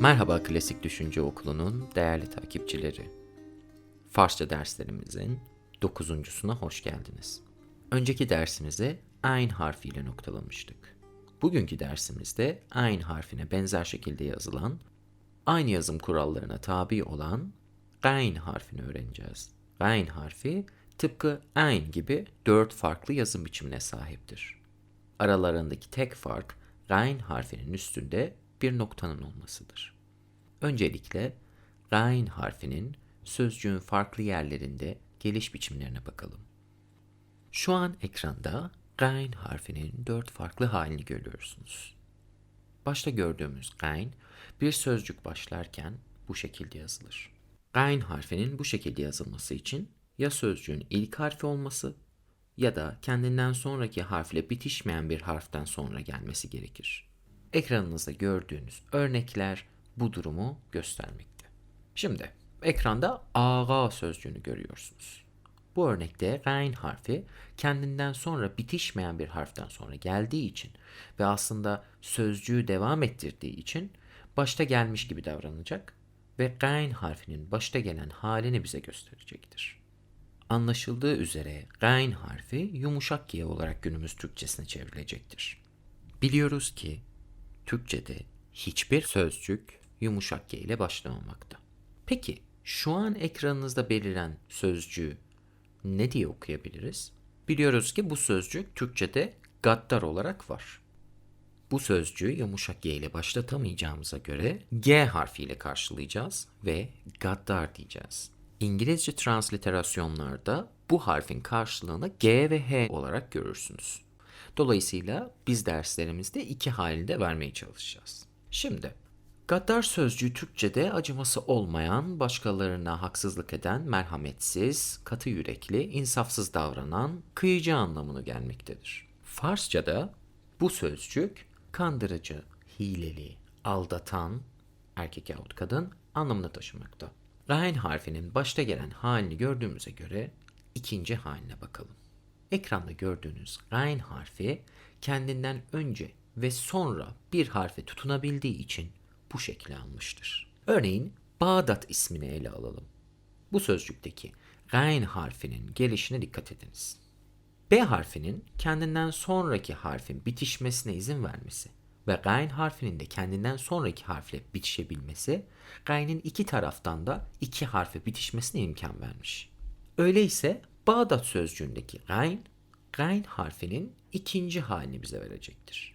Merhaba Klasik Düşünce Okulu'nun değerli takipçileri. Farsça derslerimizin dokuzuncusuna hoş geldiniz. Önceki dersimizi Ayn harfiyle noktalamıştık. Bugünkü dersimizde Ayn harfine benzer şekilde yazılan, aynı yazım kurallarına tabi olan Gayn harfini öğreneceğiz. Gayn harfi tıpkı Ayn gibi dört farklı yazım biçimine sahiptir. Aralarındaki tek fark Gayn harfinin üstünde bir noktanın olmasıdır. Öncelikle Gayn harfinin sözcüğün farklı yerlerinde geliş biçimlerine bakalım. Şu an ekranda Gayn harfinin dört farklı halini görüyorsunuz. Başta gördüğümüz gayn bir sözcük başlarken bu şekilde yazılır. Gayn harfinin bu şekilde yazılması için ya sözcüğün ilk harfi olması ya da kendinden sonraki harfle bitişmeyen bir harften sonra gelmesi gerekir. Ekranınızda gördüğünüz örnekler bu durumu göstermekte. Şimdi ekranda ağa sözcüğünü görüyorsunuz. Bu örnekte gayn harfi kendinden sonra bitişmeyen bir harften sonra geldiği için ve aslında sözcüğü devam ettirdiği için başta gelmiş gibi davranacak ve gayn harfinin başta gelen halini bize gösterecektir. Anlaşıldığı üzere gayn harfi yumuşak G olarak günümüz Türkçesine çevrilecektir. Biliyoruz ki Türkçede hiçbir sözcük yumuşak G ile başlamamakta. Peki şu an ekranınızda beliren sözcüğü ne diye okuyabiliriz? Biliyoruz ki bu sözcük Türkçede gaddar olarak var. Bu sözcüğü yumuşak G ile başlatamayacağımıza göre G harfiyle karşılayacağız ve gaddar diyeceğiz. İngilizce transliterasyonlarda bu harfin karşılığını G ve H olarak görürsünüz. Dolayısıyla biz derslerimizde iki halinde vermeye çalışacağız. Şimdi gaddar sözcüğü Türkçe'de acıması olmayan, başkalarına haksızlık eden, merhametsiz, katı yürekli, insafsız davranan, kıyıcı anlamını gelmektedir. Farsça'da bu sözcük kandırıcı, hileli, aldatan, erkek yahut kadın anlamını taşımakta. Gayn harfinin başta gelen halini gördüğümüze göre ikinci haline bakalım. Ekranda gördüğünüz gayn harfi kendinden önce ve sonra bir harfe tutunabildiği için bu şekli almıştır. Örneğin Bağdat ismini ele alalım. Bu sözcükteki gayn harfinin gelişine dikkat ediniz. B harfinin kendinden sonraki harfin bitişmesine izin vermesi ve gayn harfinin de kendinden sonraki harfle bitişebilmesi, gaynın iki taraftan da iki harfe bitişmesine imkan vermiş. Öyleyse Bağdat sözcüğündeki gayn, gayn harfinin ikinci halini bize verecektir.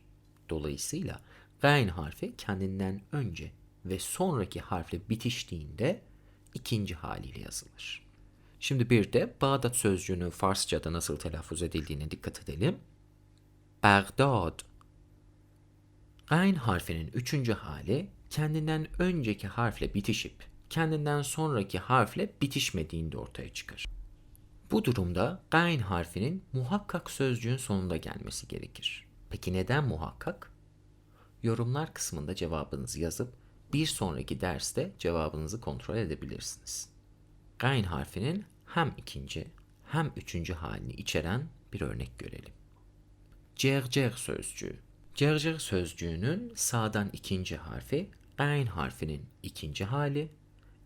Dolayısıyla gayn harfi kendinden önce ve sonraki harfle bitiştiğinde ikinci haliyle yazılır. Şimdi bir de Bağdat sözcüğünün Farsçada nasıl telaffuz edildiğine dikkat edelim. Bagdad. Gayn harfinin üçüncü hali kendinden önceki harfle bitişip kendinden sonraki harfle bitişmediğinde ortaya çıkar. Bu durumda gayn harfinin muhakkak sözcüğün sonunda gelmesi gerekir. Peki neden muhakkak? Yorumlar kısmında cevabınızı yazıp bir sonraki derste cevabınızı kontrol edebilirsiniz. Gayn harfinin hem ikinci hem üçüncü halini içeren bir örnek görelim. Cercer sözcüğü. Cercer sözcüğünün sağdan ikinci harfi gayn harfinin ikinci hali,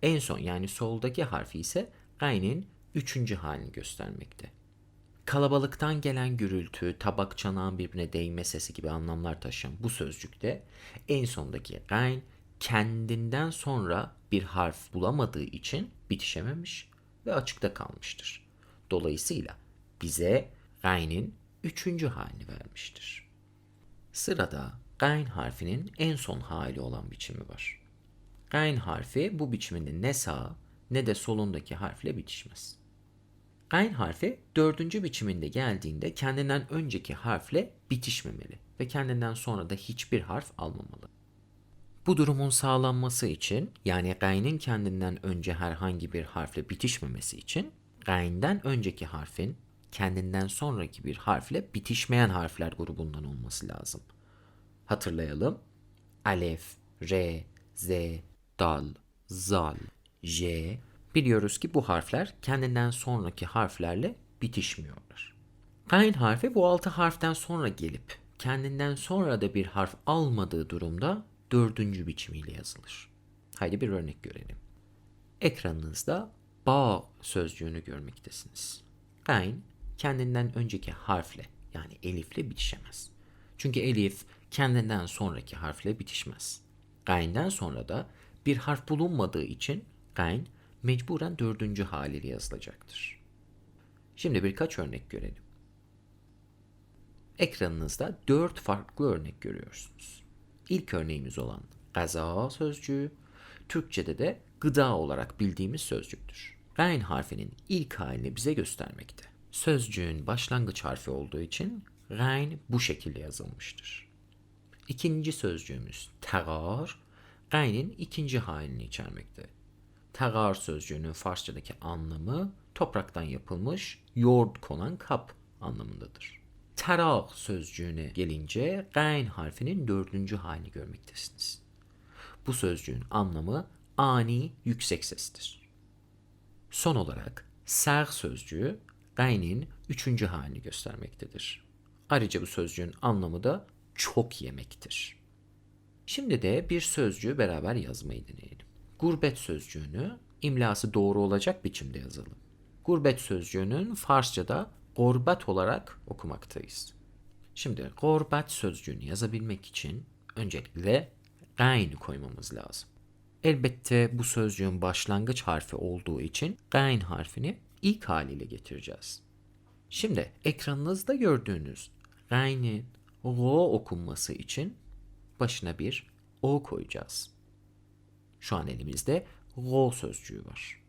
en son yani soldaki harfi ise gaynin üçüncü halini göstermekte. Kalabalıktan gelen gürültü, tabak çanağın birbirine değme sesi gibi anlamlar taşıyan bu sözcükte en sondaki gayn kendinden sonra bir harf bulamadığı için bitişememiş ve açıkta kalmıştır. Dolayısıyla bize gaynin üçüncü halini vermiştir. Sırada gayn harfinin en son hali olan biçimi var. Gayn harfi bu biçiminde ne sağ ne de solundaki harfle bitişmez. Gayn harfi dördüncü biçiminde geldiğinde kendinden önceki harfle bitişmemeli ve kendinden sonra da hiçbir harf almamalı. Bu durumun sağlanması için yani gaynın kendinden önce herhangi bir harfle bitişmemesi için gaynden önceki harfin kendinden sonraki bir harfle bitişmeyen harfler grubundan olması lazım. Hatırlayalım. Alef, R, Z, Dal, Zal, J. Biliyoruz ki bu harfler kendinden sonraki harflerle bitişmiyorlar. Gayn harfi bu altı harften sonra gelip kendinden sonra da bir harf almadığı durumda dördüncü biçimiyle yazılır. Haydi bir örnek görelim. Ekranınızda bağ sözcüğünü görmektesiniz. Gayn kendinden önceki harfle yani elifle bitişemez. Çünkü elif kendinden sonraki harfle bitişmez. Gayn'den sonra da bir harf bulunmadığı için gayn mecburen dördüncü haliyle yazılacaktır. Şimdi birkaç örnek görelim. Ekranınızda dört farklı örnek görüyorsunuz. İlk örneğimiz olan gaza sözcüğü, Türkçe'de de gıda olarak bildiğimiz sözcüktür. Gayn harfinin ilk halini bize göstermekte. Sözcüğün başlangıç harfi olduğu için gayn bu şekilde yazılmıştır. İkinci sözcüğümüz tegar, gaynin ikinci halini içermekte. Tegar sözcüğünün Farsçadaki anlamı topraktan yapılmış yoğurt konan kap anlamındadır. Terag sözcüğüne gelince gayn harfinin dördüncü halini görmektesiniz. Bu sözcüğün anlamı ani yüksek sestir. Son olarak ser sözcüğü gaynin üçüncü halini göstermektedir. Ayrıca bu sözcüğün anlamı da çok yemektir. Şimdi de bir sözcüğü beraber yazmayı deneyelim. Gurbet sözcüğünü imlası doğru olacak biçimde yazalım. Gurbet sözcüğünün Farsçada gorbet olarak okumaktayız. Şimdi gorbet sözcüğünü yazabilmek için öncelikle gaynı koymamız lazım. Elbette bu sözcüğün başlangıç harfi olduğu için gayn harfini ilk haliyle getireceğiz. Şimdi ekranınızda gördüğünüz gaynin ro okunması için başına bir o koyacağız. Şu an elimizde ro sözcüğü var.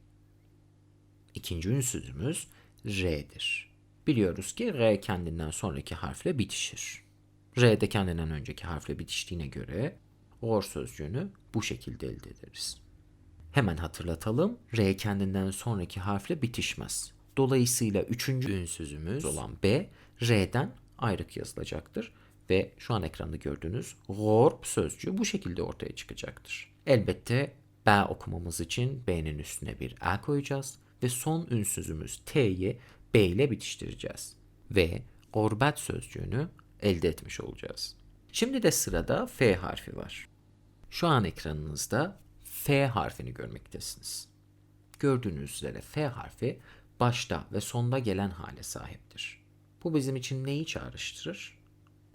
İkinci ünsüzümüz R'dir. Biliyoruz ki R kendinden sonraki harfle bitişir. R de kendinden önceki harfle bitiştiğine göre or sözcüğünü bu şekilde elde ederiz. Hemen hatırlatalım. R kendinden sonraki harfle bitişmez. Dolayısıyla üçüncü ünsüzümüz olan B, R'den ayrık yazılacaktır. Ve şu an ekranda gördüğünüz gorp sözcüğü bu şekilde ortaya çıkacaktır. Elbette B okumamız için B'nin üstüne bir A koyacağız ve son ünsüzümüz T'yi B ile bitiştireceğiz. Ve gorbet sözcüğünü elde etmiş olacağız. Şimdi de sırada F harfi var. Şu an ekranınızda F harfini görmektesiniz. Gördüğünüz üzere F harfi başta ve sonda gelen hale sahiptir. Bu bizim için neyi çağrıştırır?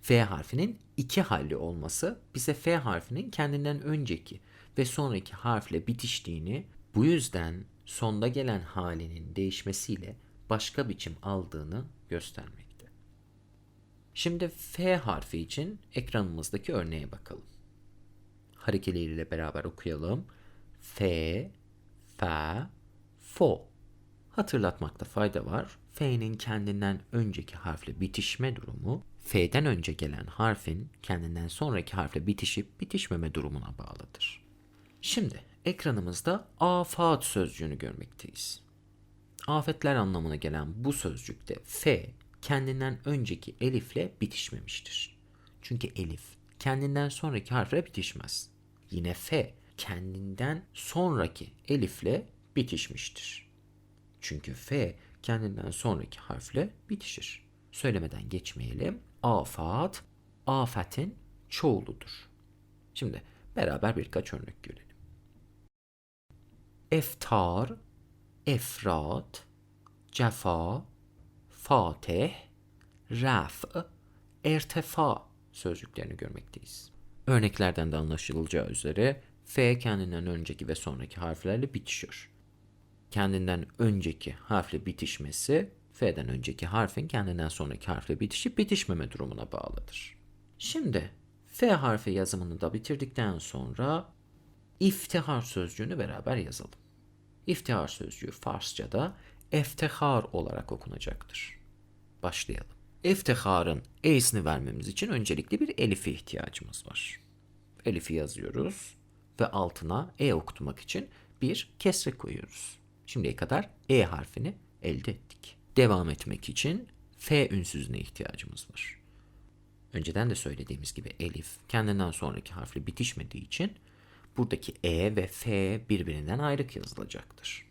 F harfinin iki halli olması bize F harfinin kendinden önceki ve sonraki harfle bitiştiğini, bu yüzden sonda gelen halinin değişmesiyle başka biçim aldığını göstermekte. Şimdi F harfi için ekranımızdaki örneğe bakalım. Harekeleriyle beraber okuyalım. F, F, Fo. Hatırlatmakta fayda var. F'nin kendinden önceki harfle bitişme durumu, F'den önce gelen harfin kendinden sonraki harfle bitişip bitişmeme durumuna bağlıdır. Şimdi ekranımızda afat sözcüğünü görmekteyiz. Afetler anlamına gelen bu sözcükte F kendinden önceki elifle bitişmemiştir. Çünkü elif kendinden sonraki harfle bitişmez. Yine F kendinden sonraki elifle bitişmiştir. Çünkü F kendinden sonraki harfle bitişir. Söylemeden geçmeyelim. Afat, afetin çoğuludur. Şimdi beraber birkaç örnek görelim. Eftar, efrat, cefa, fatih, raf, ertefa sözcüklerini görmekteyiz. Örneklerden de anlaşılacağı üzere F kendinden önceki ve sonraki harflerle bitişiyor. Kendinden önceki harfle bitişmesi F'den önceki harfin kendinden sonraki harfle bitişip bitişmeme durumuna bağlıdır. Şimdi F harfi yazımını da bitirdikten sonra iftihar sözcüğünü beraber yazalım. İftihar sözcüğü Farsçada eftihar olarak okunacaktır. Başlayalım. İftiharın e'sini vermemiz için öncelikle bir elife ihtiyacımız var. Elifi yazıyoruz ve altına e okutmak için bir kesre koyuyoruz. Şimdiye kadar e harfini elde ettik. Devam etmek için f ünsüzüne ihtiyacımız var. Önceden de söylediğimiz gibi elif kendinden sonraki harfle bitişmediği için buradaki e ve f birbirinden ayrık yazılacaktır.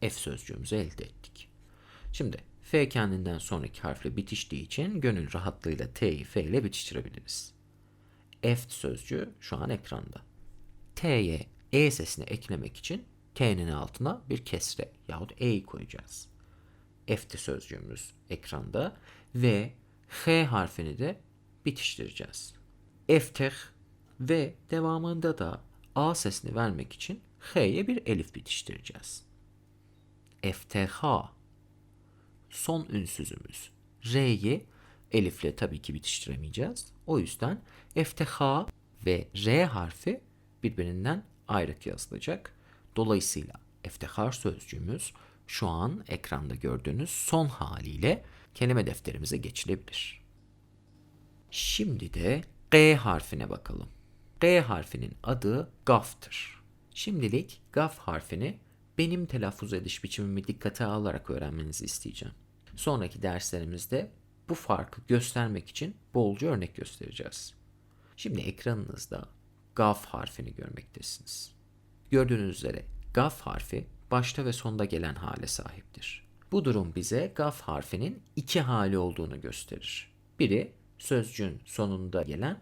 F sözcüğümüzü elde ettik. Şimdi F kendinden sonraki harfle bitiştiği için gönül rahatlığıyla T'yi F ile bitiştirebiliriz. eft sözcüğü şu an ekranda. T'ye E sesini eklemek için T'nin altına bir kesre yahut E'yi koyacağız. Efti sözcüğümüz ekranda ve H harfini de bitiştireceğiz. Efteh ve devamında da A sesini vermek için H'ye bir elif bitiştireceğiz. Efteha son ünsüzümüz. R'yi elifle tabii ki bitiştiremeyeceğiz. O yüzden efteha ve R harfi birbirinden ayrık yazılacak. Dolayısıyla eftehar sözcüğümüz şu an ekranda gördüğünüz son haliyle kelime defterimize geçilebilir. Şimdi de G harfine bakalım. G harfinin adı gaftır. Şimdilik gaf harfini benim telaffuz ediş biçimimi dikkate alarak öğrenmenizi isteyeceğim. Sonraki derslerimizde bu farkı göstermek için bolca örnek göstereceğiz. Şimdi ekranınızda gaf harfini görmektesiniz. Gördüğünüz üzere gaf harfi başta ve sonda gelen hale sahiptir. Bu durum bize gaf harfinin iki hali olduğunu gösterir. Biri sözcüğün sonunda gelen,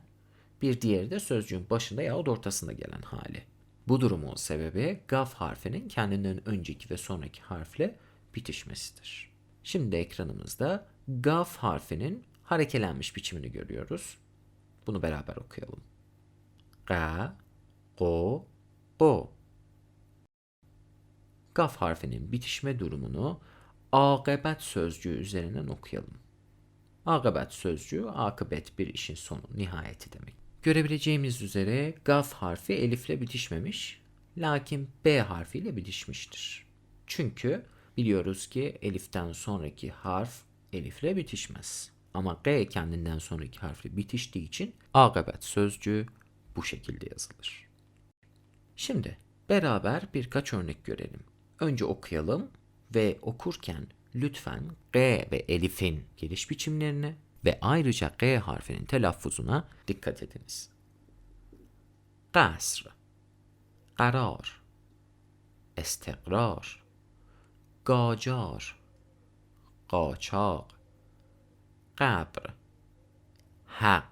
bir diğeri de sözcüğün başında yahut ortasında gelen hali. Bu durumun sebebi gaf harfinin kendinden önceki ve sonraki harfle bitişmesidir. Şimdi ekranımızda gaf harfinin harekelenmiş biçimini görüyoruz. Bunu beraber okuyalım. Ga, go, go. Gaf harfinin bitişme durumunu akıbet sözcüğü üzerinden okuyalım. Akıbet sözcüğü akıbet bir işin sonu, nihayeti demek. Görebileceğimiz üzere gaf harfi elifle bitişmemiş, lakin B harfiyle bitişmiştir. Çünkü biliyoruz ki eliften sonraki harf elifle bitişmez. Ama G kendinden sonraki harfle bitiştiği için akıbet sözcüğü bu şekilde yazılır. Şimdi beraber birkaç örnek görelim. Önce okuyalım ve okurken lütfen G ve Elif'in geliş biçimlerine ve ayrıca G harfinin telaffuzuna dikkat ediniz. Kasr Karar Estekrar Gacar Qaçaq Qabr Hak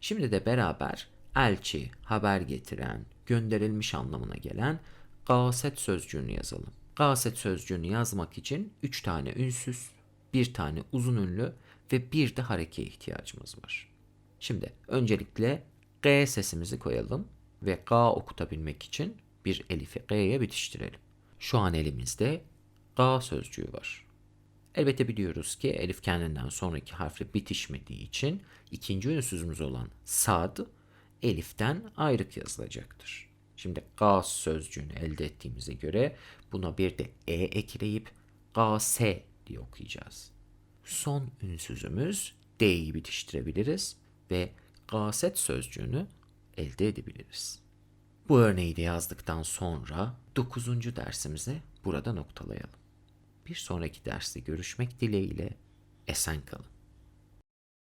Şimdi de beraber elçi, haber getiren, gönderilmiş anlamına gelen gaset sözcüğünü yazalım. Gaset sözcüğünü yazmak için 3 tane ünsüz, bir tane uzun ünlü ve bir de hareke ihtiyacımız var. Şimdi öncelikle G sesimizi koyalım ve G okutabilmek için bir elifi G'ye bitiştirelim. Şu an elimizde G sözcüğü var. Elbette biliyoruz ki elif kendinden sonraki harfle bitişmediği için ikinci ünsüzümüz olan sad eliften ayrık yazılacaktır. Şimdi gaz sözcüğünü elde ettiğimize göre buna bir de e ekleyip gase diye okuyacağız. Son ünsüzümüz d'yi bitiştirebiliriz ve gaset sözcüğünü elde edebiliriz. Bu örneği de yazdıktan sonra 9. dersimizi burada noktalayalım. Bir sonraki derste görüşmek dileğiyle esen kalın.